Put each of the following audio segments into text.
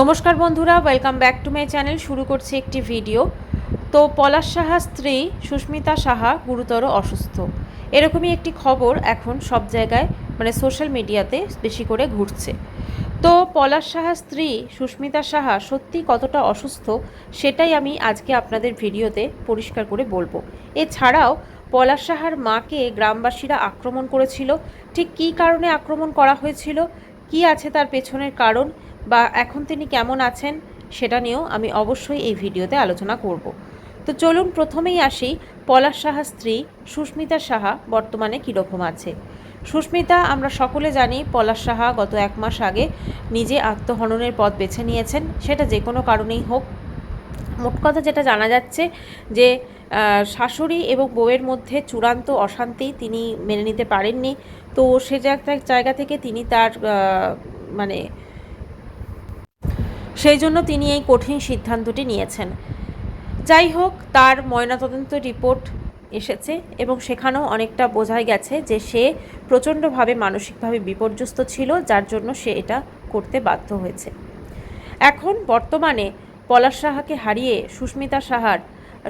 নমস্কার বন্ধুরা welcome back to my channel শুরু করছি একটি ভিডিও তো পলাশ সাহা স্ত্রী সুস্মিতা সাহা গুরুতর অসুস্থ। এরকমই একটি খবর এখন সব জায়গায় মানে সোশ্যাল মিডিয়াতে বেশি করে ঘুরছে। তো পলাশ সাহা স্ত্রী সুস্মিতা সাহা সত্যি কতটা অসুস্থ, সেটাই আমি আজকে আপনাদের ভিডিওতে পরিষ্কার করে বলব। এছাড়াও পলাশ সাহার মাকে গ্রামবাসীরা আক্রমণ করেছিল। ঠিক কী কারণে আক্রমণ করা হয়েছিল? কি আছে তার পেছনের কারণ? বা এখন তিনি কেমন আছেন সেটা নিয়েও আমি অবশ্যই এই ভিডিওতে আলোচনা করব। তো চলুন প্রথমেই আসি, পলাশ সাহা স্ত্রী সুস্মিতা সাহা বর্তমানে কীরকম আছে? সুস্মিতা, আমরা সকলে জানি পলাশ সাহা গত এক মাস আগে নিজে আত্মহননের পথ বেছে নিয়েছেন, সেটা যে কোনো কারণেই হোক। মোট কথা যেটা জানা যাচ্ছে যে শাশুড়ি এবং বউয়ের মধ্যে চূড়ান্ত অশান্তি তিনি মেনে নিতে পারেননি। তো সে জায়গা- জায়গা থেকে তিনি তার মানে সেই জন্য তিনি এই কঠিন সিদ্ধান্তটি নিয়েছেন। যাই হোক, তার ময়নাতদন্ত রিপোর্ট এসেছে এবং সেখানেও অনেকটা বোঝাই গেছে যে সে প্রচণ্ডভাবে মানসিকভাবে বিপর্যস্ত ছিল, যার জন্য সে এটা করতে বাধ্য হয়েছে। এখন বর্তমানে পলাশ সাহাকে হারিয়ে সুস্মিতা সাহার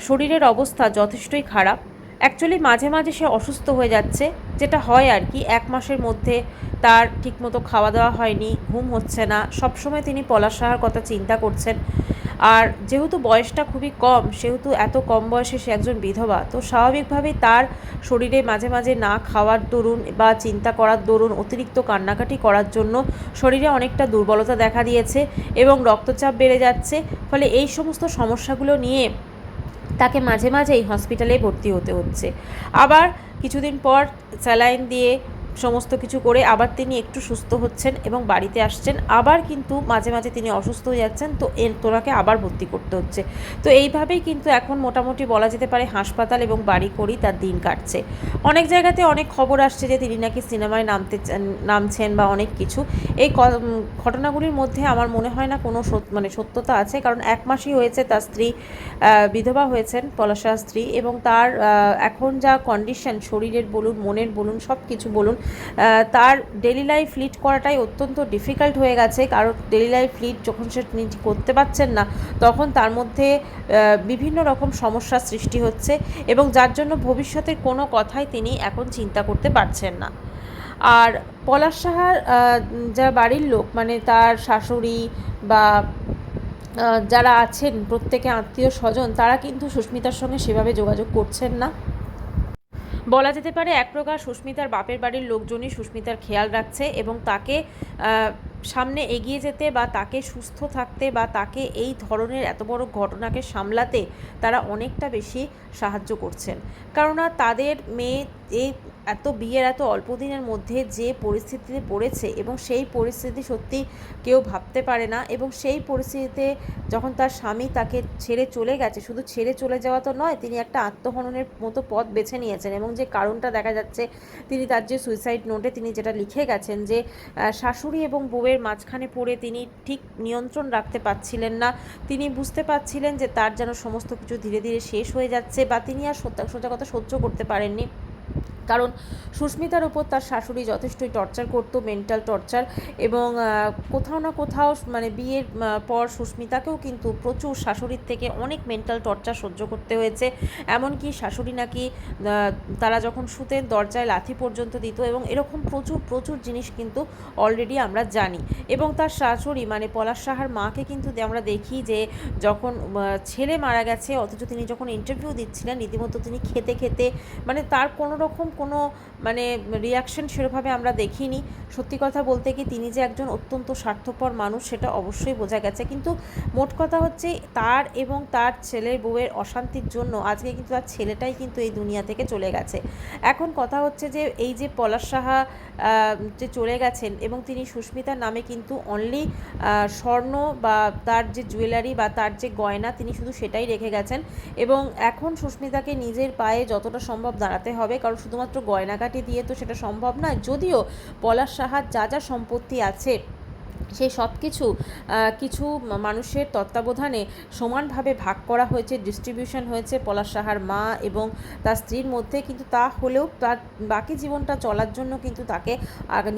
শরীরের অবস্থা যথেষ্টই খারাপ। অ্যাকচুয়ালি মাঝে মাঝে সে অসুস্থ হয়ে যাচ্ছে, যেটা হয় আর কি। এক মাসের মধ্যে তার ঠিকমতো খাওয়া দাওয়া হয়নি, ঘুম হচ্ছে না। সবসময় তিনি পলাশ কথা চিন্তা করছেন। আর যেহেতু বয়সটা খুবই কম, সেহেতু এত কম বয়সে সে একজন বিধবা, তো স্বাভাবিকভাবেই তার শরীরে মাঝে মাঝে না খাওয়ার দরুন বা চিন্তা করার দরুন অতিরিক্ত কান্নাকাটি করার জন্য শরীরে অনেকটা দুর্বলতা দেখা দিয়েছে এবং রক্তচাপ বেড়ে যাচ্ছে। ফলে এই সমস্ত সমস্যাগুলো নিয়ে তাকে মাঝে মাঝেই হসপিটালে ভর্তি হতে হচ্ছে। আবার কিছুদিন পর স্যালাইন দিয়ে সমস্ত কিছু করে আবার তিনি একটু সুস্থ হচ্ছেন এবং বাড়িতে আসছেন। আবার কিন্তু মাঝে মাঝে তিনি অসুস্থ হয়ে যাচ্ছেন, তো এর তোনাকে আবার ভর্তি করতে হচ্ছে। তো এইভাবেই কিন্তু এখন মোটামুটি বলা যেতে পারে হাসপাতাল এবং বাড়ি করেই তার দিন কাটছে। অনেক জায়গাতে অনেক খবর আসছে যে তিনি নাকি সিনেমায় নামতে নামছেন বা অনেক কিছু। এই ঘটনাগুলির মধ্যে আমার মনে হয় না কোনো মানে সত্যতা আছে। কারণ এক মাসই হয়েছে তার স্ত্রী বিধবা হয়েছেন পলাশা স্ত্রী এবং তার এখন যা কন্ডিশন শরীরের বলুন, মনের বলুন সব কিছু বলুন তার ডেলি লাইফ লিড করাটাই অত্যন্ত ডিফিকাল্ট হয়ে গেছে। কারণ ডেলি লাইফ লিড যখন সে নিজে করতে পারছেন না, তখন তার মধ্যে বিভিন্ন রকম সমস্যার সৃষ্টি হচ্ছে এবং যার জন্য ভবিষ্যতের কোনো কথাই তিনি এখন চিন্তা করতে পারছেন না। আর পলাশ সাহার যা বাড়ির লোক মানে তার শাশুড়ি বা যারা আছেন, প্রত্যেকে আত্মীয় স্বজন, তারা কিন্তু সুস্মিতার সঙ্গে সেভাবে যোগাযোগ করছেন না। বলা যেতে পারে, এক প্রকার সুস্মিতার বাপের বাড়ির লোকজনই সুস্মিতার খেয়াল রাখছে এবং তাকে সামনে এগিয়ে যেতে বা তাকে সুস্থ থাকতে বা তাকে এই ধরনের এত বড় ঘটনাকে সামলাতে তারা অনেকটা বেশি সাহায্য করছেন। কেননা তাদের মেয়ে, এই এত বিয়ের এত অল্প দিনের মধ্যে যে পরিস্থিতিতে পড়েছে এবং সেই পরিস্থিতি সত্যি কেউ ভাবতে পারে না এবং সেই পরিস্থিতিতে যখন তার স্বামী তাকে ছেড়ে চলে গেছে, শুধু ছেড়ে চলে যাওয়া তো নয়, তিনি একটা আত্মহননের মতো পথ বেছে নিয়েছেন এবং যে কারণটা দেখা যাচ্ছে, তিনি তার যে সুইসাইড নোটে তিনি যেটা লিখে গেছেন যে শাশুড়ি এবং বউয়ের মাঝখানে পড়ে তিনি ঠিক নিয়ন্ত্রণ রাখতে পারছিলেন না। তিনি বুঝতে পারছিলেন যে তার যেন সমস্ত কিছু ধীরে ধীরে শেষ হয়ে যাচ্ছে বা তিনি আর সত্যা, সোজা কথা সহ্য করতে পারেননি। কারণ সুস্মিতার ওপর তার শাশুড়ি যথেষ্টই টর্চার করতো মেন্টাল টর্চার এবং কোথাও না কোথাও মানে বিয়ের পর সুস্মিতাকেও কিন্তু প্রচুর শাশুড়ির থেকে অনেক মেন্টাল টর্চার সহ্য করতে হয়েছে। এমনকি শাশুড়ি নাকি তারা যখন শুতেন দরজায় লাথি পর্যন্ত দিত এবং এরকম প্রচুর প্রচুর জিনিস কিন্তু অলরেডি আমরা জানি। এবং তার শাশুড়ি মানে পলাশ সাহার মাকে কিন্তু আমরা দেখি যে যখন ছেলে মারা গেছে, অথচ তিনি যখন ইন্টারভিউ দিচ্ছিলেন, রীতিমতো তিনি খেতে খেতে মানে তার কোনো রকম কোনো মানে রিয়াকশন সেরকমভাবে আমরা দেখিনি। সত্যি কথা বলতে কি, তিনি যে একজন অত্যন্ত স্বার্থপর মানুষ, সেটা অবশ্যই বোঝা গেছে। কিন্তু মোট কথা হচ্ছে, তার এবং তার ছেলের বউয়ের অশান্তির জন্য আজকে কিন্তু তার ছেলেটাই কিন্তু এই দুনিয়া থেকে চলে গেছে। এখন কথা হচ্ছে যে, এই যে পলাশ সাহা যে চলে গেছেন এবং তিনি সুস্মিতার নামে কিন্তু অনলি স্বর্ণ বা তার যে জুয়েলারি বা তার যে গয়না, তিনি শুধু সেটাই রেখে গেছেন। এবং এখন সুস্মিতাকে নিজের পায়ে যতটা সম্ভব দাঁড়াতে হবে, কারণ শুধুমাত্র গয়নাকাটি দিয়ে তো সেটা সম্ভব নয় যদিও পলাশ সাহার যা যা সম্পত্তি আছে সেই সব কিছু কিছু মানুষের তত্ত্বাবধানে সমানভাবে ভাগ করা হয়েছে ডিস্ট্রিবিউশন হয়েছে পলাশ সাহার মা এবং তার স্ত্রীর মধ্যে। কিন্তু তা হলেও তার বাকি জীবনটা চলার জন্য কিন্তু তাকে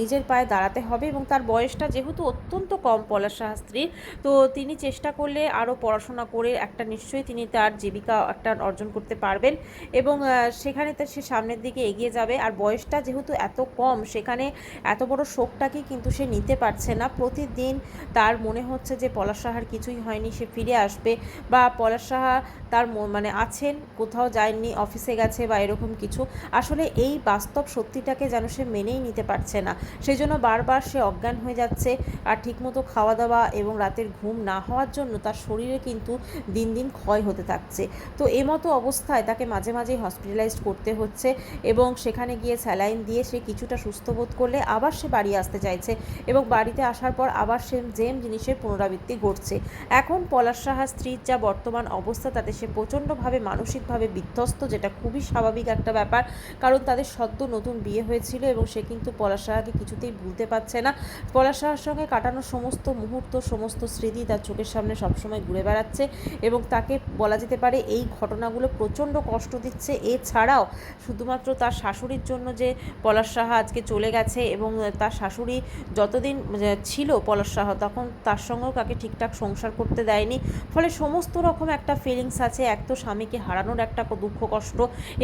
নিজের পায়ে দাঁড়াতে হবে এবং তার বয়সটা যেহেতু অত্যন্ত কম পলাশ সাহার স্ত্রীর, তো তিনি চেষ্টা করলে আরও পড়াশোনা করে একটা নিশ্চয়ই তিনি তার জীবিকা একটা অর্জন করতে পারবেন এবং সেখানে তার সে সামনের দিকে এগিয়ে যাবে। আর বয়সটা যেহেতু এত কম, সেখানে এত বড় শোকটাকে কিন্তু সে নিতে পারছে না। প্রতিদিন তার মনে হচ্ছে যে পলাশ সাহার কিছুই হয়নি, সে ফিরে আসবে বা পলাশ সাহা তার মানে আছেন, কোথাও যায়নি অফিসে গেছে বা এরকম কিছু। আসলে এই বাস্তব সত্যিটাকে যেন সে মেনেই নিতে পারছে না। সেই জন্য বারবার সে অজ্ঞান হয়ে যাচ্ছে আর ঠিকমতো খাওয়া দাওয়া এবং রাতের ঘুম না হওয়ার জন্য তার শরীরে কিন্তু দিন দিন ক্ষয় হতে থাকছে। তো এমতো অবস্থায় তাকে মাঝে মাঝে হসপিটালাইজড করতে হচ্ছে এবং সেখানে গিয়ে স্যালাইন দিয়ে সে কিছুটা সুস্থ বোধ করলে আবার সে বাড়ি আসতে চাইছে এবং বাড়িতে আসার পর আবার সেম জেম জিনিসের পুনরাবৃত্তি ঘটছে। এখন পলাশ সাহার স্ত্রীর যা বর্তমান অবস্থা, তাতে সে প্রচণ্ডভাবে মানসিকভাবে বিধ্বস্ত, যেটা খুবই স্বাভাবিক একটা ব্যাপার, কারণ তাদের সদ্য নতুন বিয়ে হয়েছিল এবং সে কিন্তু পলাশ সাহাকে কিছুতেই ভুলতে পারছে না। পলাশ সাহার সঙ্গে কাটানো সমস্ত মুহূর্ত, সমস্ত স্মৃতি তার চোখের সামনে সবসময় ঘুরে বেড়াচ্ছে এবং তাকে বলা যেতে পারে এই ঘটনাগুলো প্রচণ্ড কষ্ট দিচ্ছে। এছাড়াও শুধুমাত্র তার শাশুড়ির জন্য যে পলাশ সাহা আজকে চলে গেছে এবং তার শাশুড়ি যতদিন ছিল পলাশ সাহা। তখন তার সঙ্গেও কাকে ঠিকঠাক সংসার করতে দেয়নি। ফলে সমস্ত রকম একটা ফিলিংস আছে, এক তো স্বামীকে হারানোর একটা দুঃখ কষ্ট।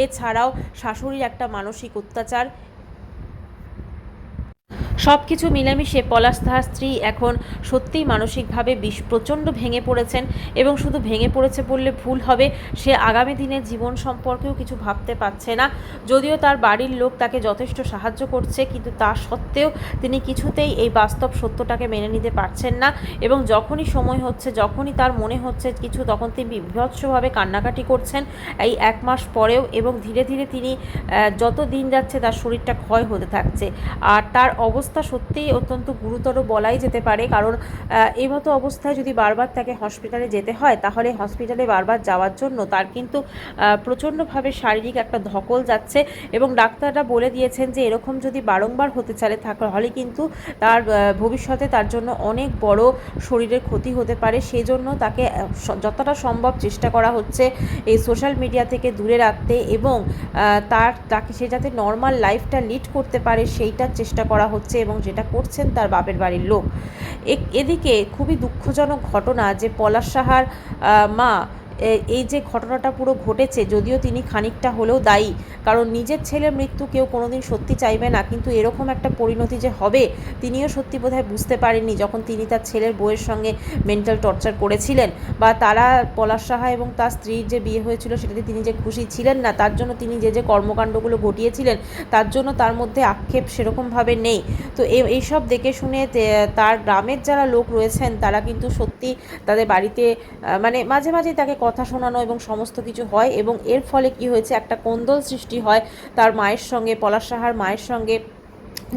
এছাড়াও শাশুড়ির একটা মানসিক অত্যাচার। সব কিছু মিলেমিশে পলাশ তাহার স্ত্রী এখন সত্যিই মানসিকভাবে বিষ প্রচণ্ড ভেঙে পড়েছেন এবং শুধু ভেঙে পড়েছে বললে ভুল হবে, সে আগামী দিনের জীবন সম্পর্কেও কিছু ভাবতে পারছে না। যদিও তার বাড়ির লোক তাকে যথেষ্ট সাহায্য করছে, কিন্তু তা সত্ত্বেও তিনি কিছুতেই এই বাস্তব সত্যটাকে মেনে নিতে পারছেন না এবং যখনই সময় হচ্ছে, যখনই তার মনে হচ্ছে কিছু, তখন তিনি বিভৎসভাবে কান্নাকাটি করছেন এই এক মাস পরেও এবং ধীরে ধীরে তিনি যত দিন যাচ্ছে তার শরীরটা ক্ষয় হতে থাকছে। আর তার অবস্থা সত্যিই অত্যন্ত গুরুতর বলাই যেতে পারে। কারণ এই মতো অবস্থায় যদি বারবার তাকে হসপিটালে যেতে হয়, তাহলে হসপিটালে বারবার যাওয়ার জন্য তার কিন্তু প্রচণ্ডভাবে শারীরিক একটা ধকল যাচ্ছে এবং ডাক্তাররা বলে দিয়েছেন যে, এরকম যদি বারংবার হতে চলে তাহলে কিন্তু তার ভবিষ্যতে তার জন্য অনেক বড় শরীরের ক্ষতি হতে পারে। সেই জন্য তাকে যতটা সম্ভব চেষ্টা করা হচ্ছে এই সোশ্যাল মিডিয়া থেকে দূরে রাখতে এবং তার, তাকে সে যাতে নর্মাল লাইফটা লিড করতে পারে, সেইটার চেষ্টা করা হচ্ছে এবং যেটা করছেন তার বাপের বাড়ির লোক। এদিকে খুবই দুঃখজনক ঘটনা যে পলাশ সাহার মা এই যে ঘটনাটা পুরো ঘটেছে, যদিও তিনি খানিকটা হলেও দায়ী, কারণ নিজের ছেলের মৃত্যু কেউ কোনোদিন সত্যি চাইবে না, কিন্তু এরকম একটা পরিণতি যে হবে, তিনিও সত্যি বোধহয় বুঝতে পারেননি যখন তিনি তার ছেলের বউয়ের সঙ্গে মেন্টাল টর্চার করেছিলেন, বা তারা পলাশ সাহা এবং তার স্ত্রীর যে বিয়ে হয়েছিল সেটাতে তিনি যে খুশি ছিলেন না, তার জন্য তিনি যে যে কর্মকাণ্ডগুলো ঘটিয়েছিলেন, তার জন্য তার মধ্যে আক্ষেপ সেরকমভাবে নেই। তো এইসব দেখে শুনে তার গ্রামের যারা লোক রয়েছেন, তারা কিন্তু সত্যি তাদের বাড়িতে মানে মাঝে মাঝে তাকে কথা শোনানো এবং সমস্ত কিছু হয় এবং এর ফলে কি হয়েছে? একটা কন্দল সৃষ্টি হয়। তার মায়ের সঙ্গে, পলাশ সাহার মায়ের সঙ্গে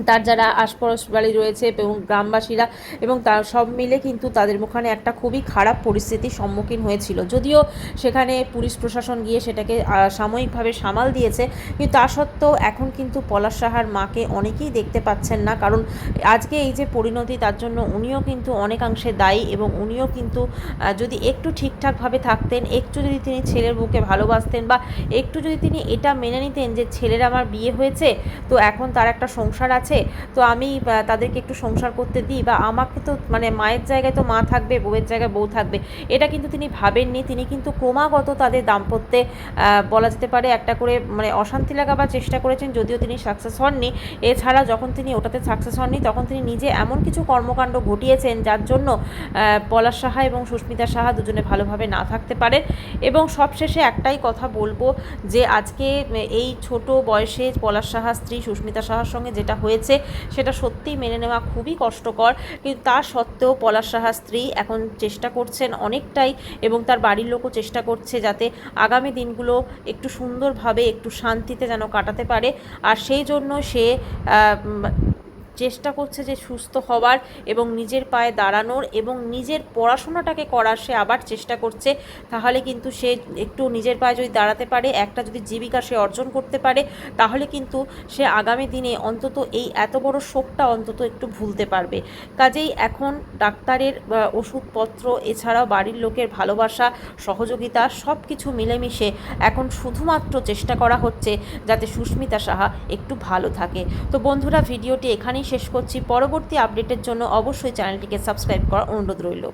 তার যারা আশপাশ বাড়ি রয়েছে এবং গ্রামবাসীরা এবং তার সব মিলে কিন্তু তাদের ওখানে একটা খুবই খারাপ পরিস্থিতির সম্মুখীন হয়েছিল। যদিও সেখানে পুলিশ প্রশাসন গিয়ে সেটাকে সাময়িকভাবে সামাল দিয়েছে, কিন্তু তা সত্ত্বেও এখন কিন্তু পলাশ সাহার মাকে অনেকেই দেখতে পাচ্ছেন না। কারণ আজকে এই যে পরিণতি, তার জন্য উনিও কিন্তু অনেকাংশে দায়ী এবং উনিও কিন্তু যদি একটু ঠিকঠাকভাবে থাকতেন, একটু যদি তিনি ছেলের বুকে ভালোবাসতেন বা একটু যদি তিনি এটা মেনে নিতেন যে ছেলের আমার বিয়ে হয়েছে, তো এখন তার একটা সংসার আছে, তো আমি তাদেরকে একটু সংসার করতে দিই বা আমাকে তো মানে মায়ের জায়গায় তো মা থাকবে, বউয়ের জায়গায় বউ থাকবে, এটা কিন্তু তিনি ভাবেননি। তিনি কিন্তু ক্রমাগত তাদের দাম্পত্যে বলা যেতে পারে একটা করে মানে অশান্তি লাগাবার চেষ্টা করেছেন, যদিও তিনি সাকসেস হননি। এছাড়া যখন তিনি ওটাতে সাকসেস হননি, তখন তিনি নিজে এমন কিছু কর্মকাণ্ড ঘটিয়েছেন, যার জন্য পলাশ সাহা এবং সুস্মিতা সাহা দুজনে ভালোভাবে না থাকতে পারে এবং সবশেষে একটাই কথা বলব যে, আজকে, এই ছোট বয়সে পলাশ সাহা স্ত্রী সুস্মিতা সাহার সঙ্গে যেটা হয়েছে, সেটা সত্যিই মেনে নেওয়া খুবই কষ্টকর। কিন্তু তা সত্ত্বেও পলাশ সাহা স্ত্রী এখন চেষ্টা করছেন অনেকটাই এবং তার বাড়ির লোকও চেষ্টা করছে যাতে আগামী দিনগুলো একটু সুন্দরভাবে, একটু শান্তিতে যেন কাটাতে পারে। আর সেই জন্য সে চেষ্টা করছে যে সুস্থ হওয়ার এবং নিজের পায়ে দাঁড়ানোর এবং নিজের পড়াশোনাটাকে করার সে আবার চেষ্টা করছে, তাহলে কিন্তু সে একটু নিজের পায়ে যদি দাঁড়াতে পারে, একটা যদি জীবিকা সে অর্জন করতে পারে, তাহলে কিন্তু সে আগামী দিনে অন্তত এই এত বড় শোকটা অন্তত একটু ভুলতে পারবে। কাজেই এখন ডাক্তারের ওষুধপত্র, এছাড়াও বাড়ির লোকের ভালোবাসা, সহযোগিতা সব কিছু মিলেমিশে এখন শুধুমাত্র চেষ্টা করা হচ্ছে যাতে সুস্মিতা সাহা একটু ভালো থাকে। তো বন্ধুরা, ভিডিওটি এখানেই শেষ করছি। পরবর্তী আপডেটের জন্য অবশ্যই চ্যানেলটিকে সাবস্ক্রাইব করার অনুরোধ রইল।